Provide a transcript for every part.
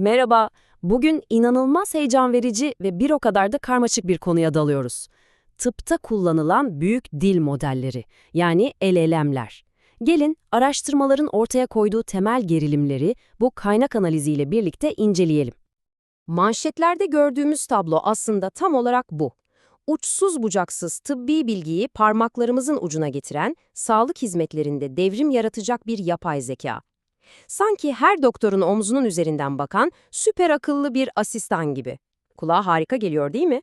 Merhaba, bugün inanılmaz heyecan verici ve bir o kadar da karmaşık bir konuya dalıyoruz. Tıpta kullanılan büyük dil modelleri, yani LLM'ler. Gelin, araştırmaların ortaya koyduğu temel gerilimleri bu kaynak analiziyle birlikte inceleyelim. Manşetlerde gördüğümüz tablo aslında tam olarak bu. Uçsuz bucaksız tıbbi bilgiyi parmaklarımızın ucuna getiren, sağlık hizmetlerinde devrim yaratacak bir yapay zeka. Sanki her doktorun omzunun üzerinden bakan süper akıllı bir asistan gibi. Kulağa harika geliyor değil mi?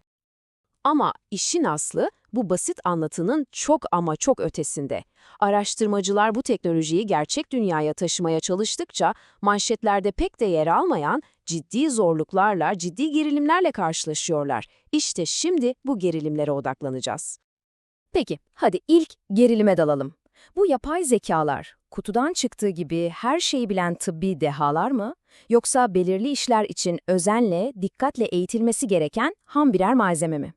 Ama işin aslı bu basit anlatının çok ama çok ötesinde. Araştırmacılar bu teknolojiyi gerçek dünyaya taşımaya çalıştıkça manşetlerde pek de yer almayan ciddi zorluklarla, ciddi gerilimlerle karşılaşıyorlar. İşte şimdi bu gerilimlere odaklanacağız. Peki, hadi ilk gerilime dalalım. Bu yapay zekalar, kutudan çıktığı gibi her şeyi bilen tıbbi dehalar mı? Yoksa belirli işler için özenle, dikkatle eğitilmesi gereken ham birer malzeme mi?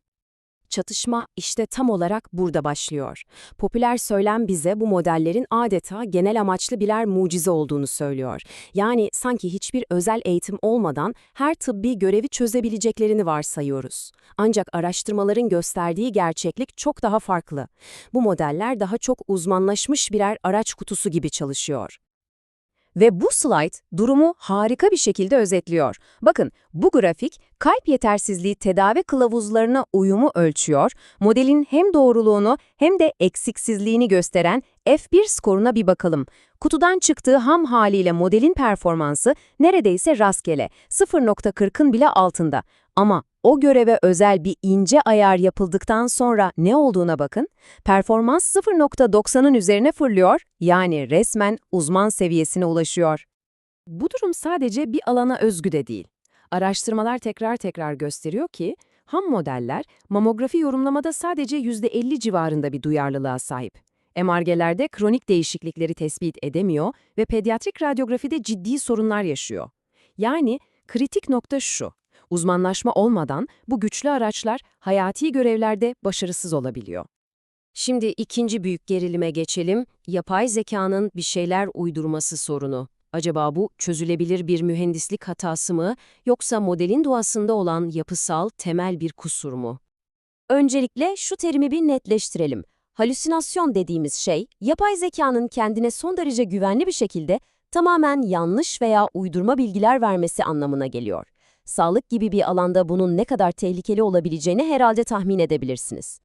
Çatışma işte tam olarak burada başlıyor. Popüler söylem bize bu modellerin adeta genel amaçlı birer mucize olduğunu söylüyor. Yani sanki hiçbir özel eğitim olmadan her tıbbi görevi çözebileceklerini varsayıyoruz. Ancak araştırmaların gösterdiği gerçeklik çok daha farklı. Bu modeller daha çok uzmanlaşmış birer araç kutusu gibi çalışıyor. Ve bu slide durumu harika bir şekilde özetliyor. Bakın bu grafik kalp yetersizliği tedavi kılavuzlarına uyumu ölçüyor, modelin hem doğruluğunu hem de eksiksizliğini gösteren F1 skoruna bir bakalım. Kutudan çıktığı ham haliyle modelin performansı neredeyse rastgele, 0.40'ın bile altında. Ama o göreve özel bir ince ayar yapıldıktan sonra ne olduğuna bakın. Performans 0.90'ın üzerine fırlıyor, yani resmen uzman seviyesine ulaşıyor. Bu durum sadece bir alana özgü de değil. Araştırmalar tekrar tekrar gösteriyor ki, ham modeller mamografi yorumlamada sadece %50 civarında bir duyarlılığa sahip. MRG'lerde kronik değişiklikleri tespit edemiyor ve pediatrik radyografide ciddi sorunlar yaşıyor. Yani kritik nokta şu, uzmanlaşma olmadan bu güçlü araçlar hayati görevlerde başarısız olabiliyor. Şimdi ikinci büyük gerilime geçelim, yapay zekanın bir şeyler uydurması sorunu. Acaba bu çözülebilir bir mühendislik hatası mı, yoksa modelin doğasında olan yapısal, temel bir kusur mu? Öncelikle şu terimi bir netleştirelim. Halüsinasyon dediğimiz şey, yapay zekanın kendine son derece güvenli bir şekilde tamamen yanlış veya uydurma bilgiler vermesi anlamına geliyor. Sağlık gibi bir alanda bunun ne kadar tehlikeli olabileceğini herhalde tahmin edebilirsiniz.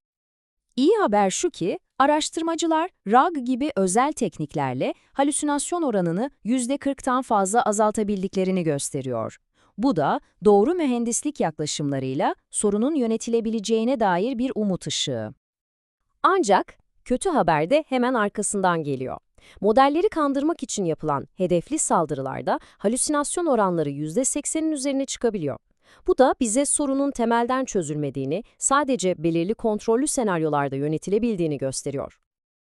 İyi haber şu ki, araştırmacılar RAG gibi özel tekniklerle halüsinasyon oranını %40'tan fazla azaltabildiklerini gösteriyor. Bu da doğru mühendislik yaklaşımlarıyla sorunun yönetilebileceğine dair bir umut ışığı. Ancak kötü haber de hemen arkasından geliyor. Modelleri kandırmak için yapılan hedefli saldırılarda halüsinasyon oranları %80'in üzerine çıkabiliyor. Bu da bize sorunun temelden çözülmediğini, sadece belirli kontrollü senaryolarda yönetilebildiğini gösteriyor.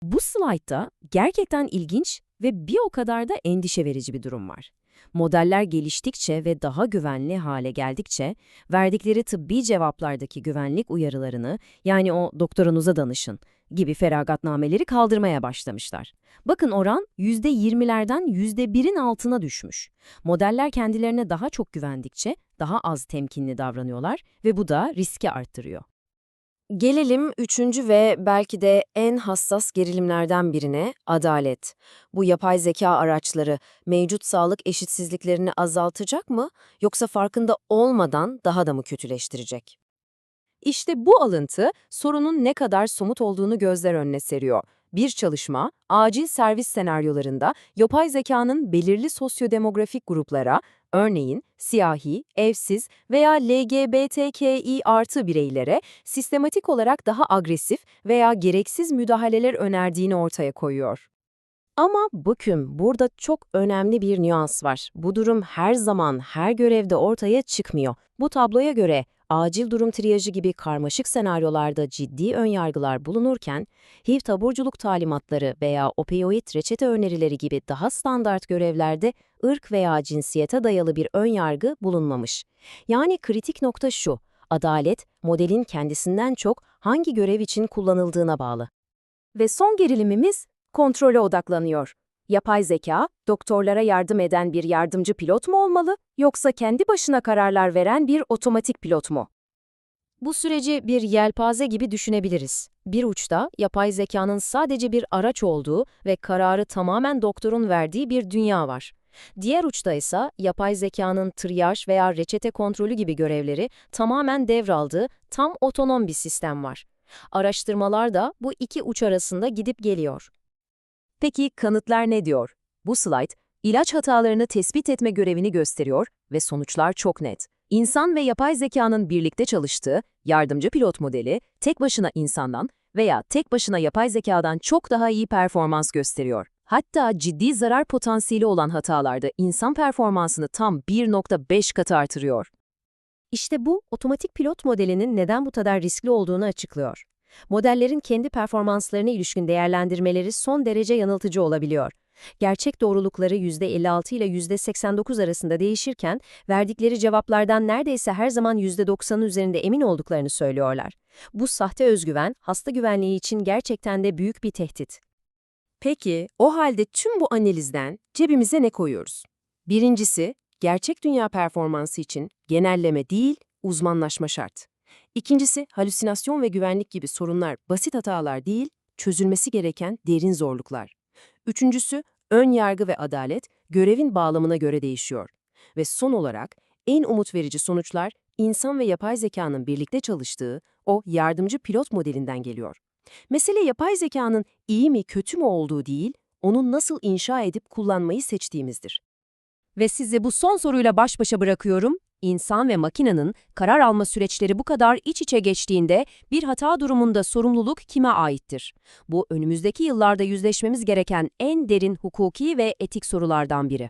Bu slaytta gerçekten ilginç ve bir o kadar da endişe verici bir durum var. Modeller geliştikçe ve daha güvenli hale geldikçe, verdikleri tıbbi cevaplardaki güvenlik uyarılarını, yani o doktorunuza danışın gibi feragatnameleri kaldırmaya başlamışlar. Bakın oran %20'lerden %1'in altına düşmüş. Modeller kendilerine daha çok güvendikçe daha az temkinli davranıyorlar ve bu da riski arttırıyor. Gelelim üçüncü ve belki de en hassas gerilimlerden birine, adalet. Bu yapay zeka araçları mevcut sağlık eşitsizliklerini azaltacak mı yoksa farkında olmadan daha da mı kötüleştirecek? İşte bu alıntı sorunun ne kadar somut olduğunu gözler önüne seriyor. Bir çalışma, acil servis senaryolarında yapay zekanın belirli sosyodemografik gruplara, örneğin siyahi, evsiz veya LGBTQI artı bireylere sistematik olarak daha agresif veya gereksiz müdahaleler önerdiğini ortaya koyuyor. Ama bakın burada çok önemli bir nüans var. Bu durum her zaman her görevde ortaya çıkmıyor. Bu tabloya göre acil durum triyajı gibi karmaşık senaryolarda ciddi önyargılar bulunurken, HIV taburculuk talimatları veya opioid reçete önerileri gibi daha standart görevlerde ırk veya cinsiyete dayalı bir önyargı bulunmamış. Yani kritik nokta şu, adalet, modelin kendisinden çok hangi görev için kullanıldığına bağlı. Ve son gerilimimiz kontrole odaklanıyor. Yapay zeka, doktorlara yardım eden bir yardımcı pilot mu olmalı, yoksa kendi başına kararlar veren bir otomatik pilot mu? Bu süreci bir yelpaze gibi düşünebiliriz. Bir uçta yapay zekanın sadece bir araç olduğu ve kararı tamamen doktorun verdiği bir dünya var. Diğer uçta ise yapay zekanın triyaj veya reçete kontrolü gibi görevleri tamamen devraldığı tam otonom bir sistem var. Araştırmalar da bu iki uç arasında gidip geliyor. Peki kanıtlar ne diyor? Bu slide, ilaç hatalarını tespit etme görevini gösteriyor ve sonuçlar çok net. İnsan ve yapay zekanın birlikte çalıştığı yardımcı pilot modeli, tek başına insandan veya tek başına yapay zekadan çok daha iyi performans gösteriyor. Hatta ciddi zarar potansiyeli olan hatalarda insan performansını tam 1.5 kat artırıyor. İşte bu, otomatik pilot modelinin neden bu kadar riskli olduğunu açıklıyor. Modellerin kendi performanslarına ilişkin değerlendirmeleri son derece yanıltıcı olabiliyor. Gerçek doğrulukları %56 ile %89 arasında değişirken, verdikleri cevaplardan neredeyse her zaman %90'ın üzerinde emin olduklarını söylüyorlar. Bu sahte özgüven, hasta güvenliği için gerçekten de büyük bir tehdit. Peki, o halde tüm bu analizden cebimize ne koyuyoruz? Birincisi, gerçek dünya performansı için genelleme değil, uzmanlaşma şart. İkincisi, halüsinasyon ve güvenlik gibi sorunlar basit hatalar değil, çözülmesi gereken derin zorluklar. Üçüncüsü, ön yargı ve adalet görevin bağlamına göre değişiyor. Ve son olarak, en umut verici sonuçlar insan ve yapay zekanın birlikte çalıştığı o yardımcı pilot modelinden geliyor. Mesele yapay zekanın iyi mi kötü mü olduğu değil, onu nasıl inşa edip kullanmayı seçtiğimizdir. Ve sizi bu son soruyla baş başa bırakıyorum. İnsan ve makinenin karar alma süreçleri bu kadar iç içe geçtiğinde bir hata durumunda sorumluluk kime aittir? Bu önümüzdeki yıllarda yüzleşmemiz gereken en derin hukuki ve etik sorulardan biri.